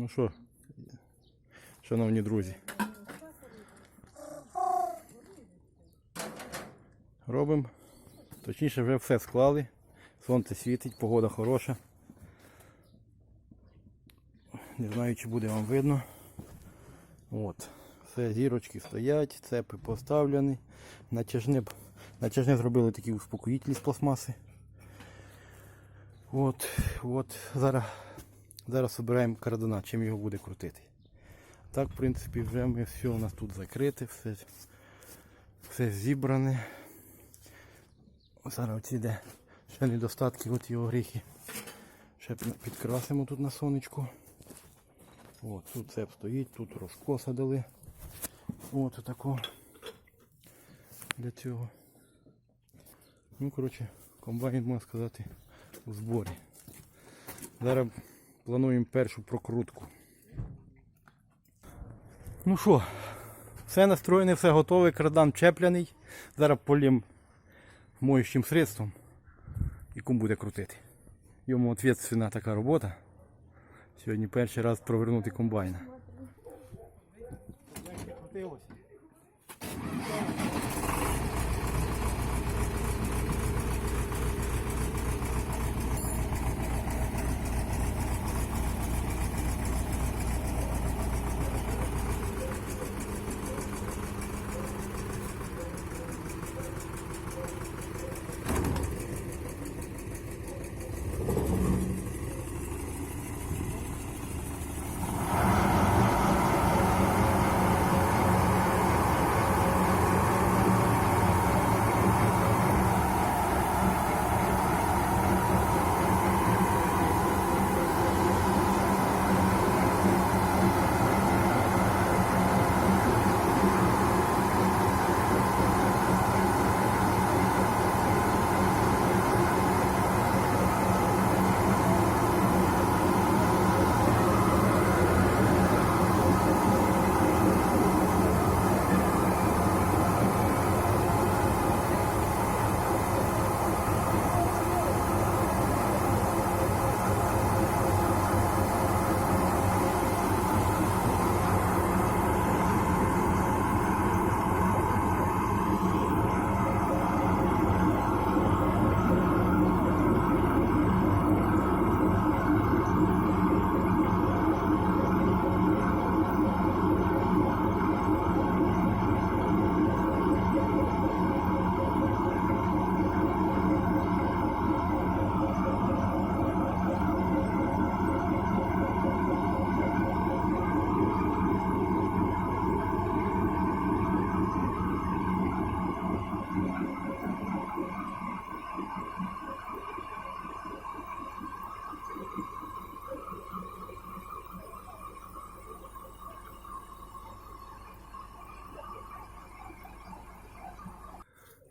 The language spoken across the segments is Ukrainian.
Ну що, шановні друзі. Робимо. Точніше вже все склали. Сонце світить, погода хороша. Не знаю, чи буде вам видно. От. Все, зірочки стоять, цепи поставлені. Натяжне, натяжне зробили такі успокоїтелі з пластмаси. От, от, зараз, зараз обираємо координат, чим його буде крутити. Так, в принципі, вже ми все у нас тут закрите, все, все зібране. Зараз оці де ще недостатки, от його гріхи. Ще підкрасимо тут на сонечку. От, тут цеп стоїть, тут розкоса дали. От отако. Для цього. Ну, коротше, комбайн, можна сказати, у зборі. Зараз плануємо першу прокрутку. Ну що, все настроєне, все готове, кардан чепляний. Зараз полім моющим средством і кум буде крутити. Йому відповідальна така робота. Сьогодні перший раз провернути комбайна.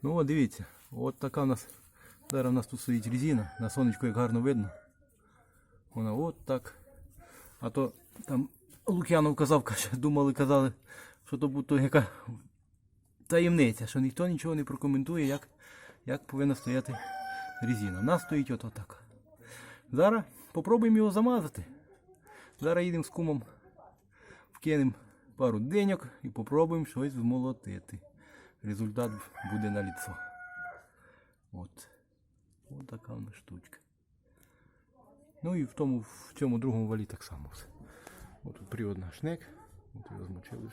Ну от дивіться, от така у нас. Зараз у нас тут стоїть резина, на сонечку як гарно видно. Вона от так. А то там Лук'янов казав, каже, думали, казали, що то буде яка таємниця, що ніхто нічого не прокоментує, як, як повинна стояти резина. У нас стоїть от так. Зараз попробуємо його замазати. Зараз їдемо з кумом, вкинемо пару деньок і попробуємо щось змолотити. Результат буде на лицо. От. От така вона штучка. Ну і в тому, в цьому другому валі так само все. От тут привод на шнек. От його змочили.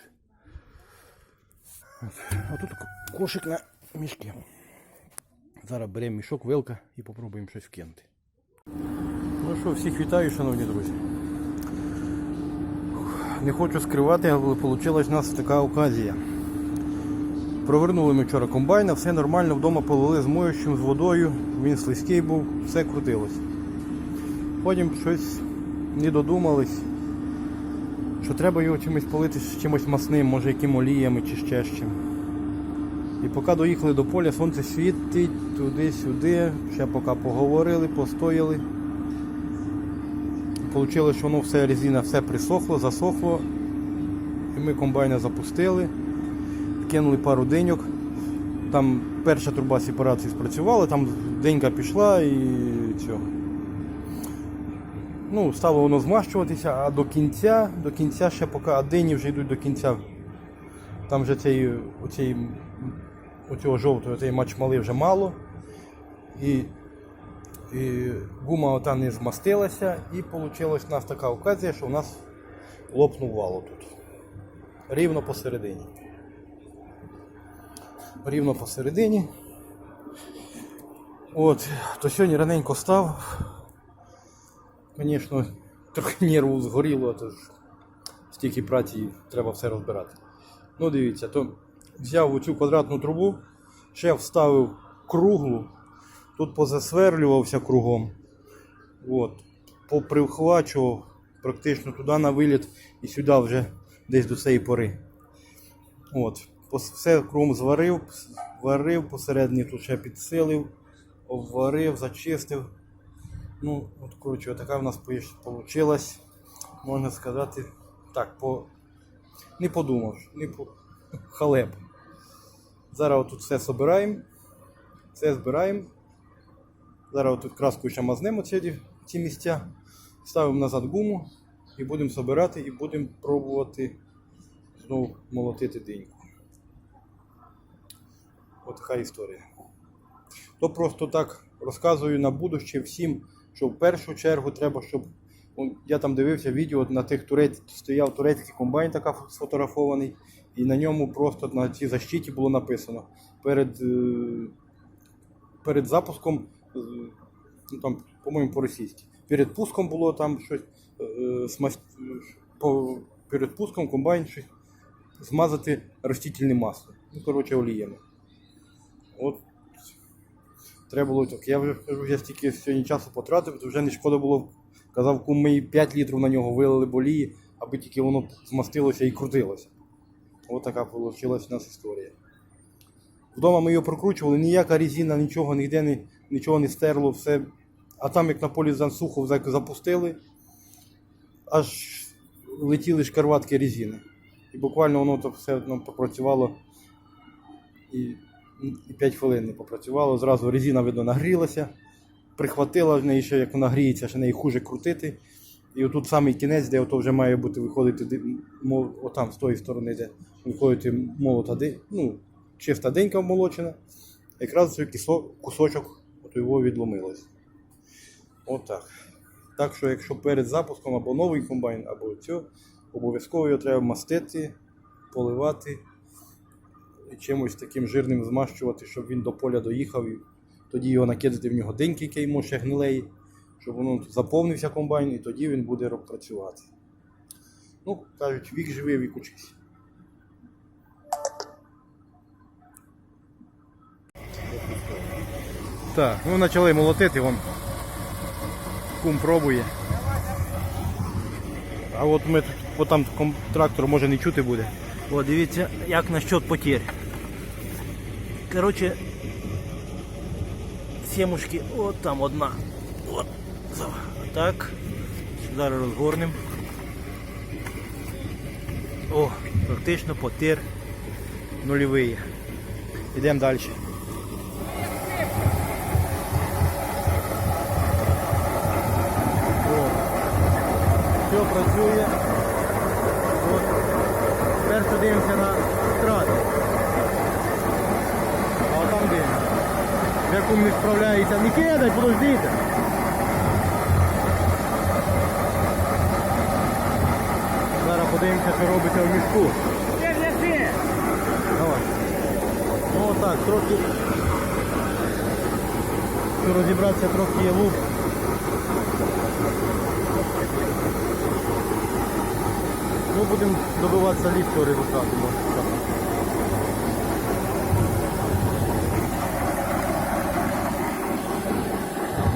А тут кошик на мішки. Зараз беремо мішок, вилка і попробуємо щось вкинути. Ну що, всіх вітаю, шановні друзі. Не хочу скривати, але вийшла в нас така оказія. Провернули ми вчора комбайна, все нормально, вдома полили з моющим, з водою, він слизький був, все крутилось. Потім щось не додумались, що треба його чимось полити з чимось масним, може яким оліями чи ще з чим. І поки доїхали до поля, сонце світить туди-сюди, ще поки поговорили, постояли. Получилось, що воно все резина все присохло, засохло. І ми комбайна запустили кинули пару деньок. Там перша труба сепарації спрацювала, там денька пішла і цього. Ну, стало воно змащуватися, а до кінця, до кінця ще поки а дині вже йдуть до кінця. Там вже цей, оцей, оцього жовтого, цей мачмали вже мало. І, і гума ота не змастилася, і вийшла у нас така оказія, що у нас лопнув вало тут. Рівно посередині. Рівно посередині. От, то сьогодні раненько став. Звісно, трохи нерву згоріло, то ж стільки праці треба все розбирати. Ну, дивіться, то взяв оцю квадратну трубу, ще вставив круглу, тут позасверлювався кругом. От, попривхвачував практично туди на виліт і сюди вже десь до цієї пори. От, все кругом зварив, варив, посередині тут ще підсилив, обварив, зачистив. Ну, от, коротше, така в нас вийшла, можна сказати, так, по... не подумав, не по халеп. Зараз тут все збираємо, все збираємо. Зараз тут краскою ще мазнемо ці, ці місця, ставимо назад гуму і будемо збирати і будемо пробувати знову молотити диньку. От така історія. То просто так розказую на будуще всім, що в першу чергу треба, щоб. ну, Я там дивився відео на тих турець, стояв турецький комбайн така сфотографований, і на ньому просто на цій защиті було написано перед, е, перед запуском, е, ну там, по-моєму, по-російськи. Перед пуском було там щось е, смас- по, перед пуском комбайн щось змазати ростительним маслом. Ну, коротше, оліями. От Треба було так. Я вже я стільки сьогодні часу потратив, то вже не шкода було. Казав, кум ми 5 літрів на нього вилили болії, аби тільки воно змастилося і крутилося. Ось така вийшла у нас історія. Вдома ми його прокручували, ніяка резина, нічого ніде не, нічого не стерло, все. А там, як на полі Зансуху запустили, аж летіли шкарватки резини. І буквально воно то все ну, попрацювало і 5 хвилин не попрацювало. Зразу резина, видно, нагрілася, прихватила в неї ще, як вона гріється, ще неї хуже крутити. І отут самий кінець, де ото вже має бути виходити, отам з тої сторони, де виходити молота, ну, чиста денька вмолочена. Якраз цей кусочок от його відломилось. Отак. Так що, якщо перед запуском або новий комбайн, або цього, обов'язково його треба мастити, поливати чимось таким жирним змащувати, щоб він до поля доїхав. І тоді його накидати в нього деньки кеймо ще гнилеї, щоб воно заповнився комбайн, і тоді він буде працювати. Ну, кажуть, вік живий, вік учись. Так, ну почали молотити, вон кум пробує. А от ми тут, бо там трактор може не чути буде. О, дивіться, як насчет потерь. Коротше, сімушки, от там одна. От. Так. Зараз розгорнемо. О, практично потер нульовий. Йдемо далі. Все працює. От. Тепер подивимося на страти. А там де? Кум не справляється. Не кидай, подождите. Зараз подивимося, що робиться в мішку. Давай. Ну отак, трохи. Щоб розібратися трохи є лук. Ну, будемо добиватися ліпшого результату.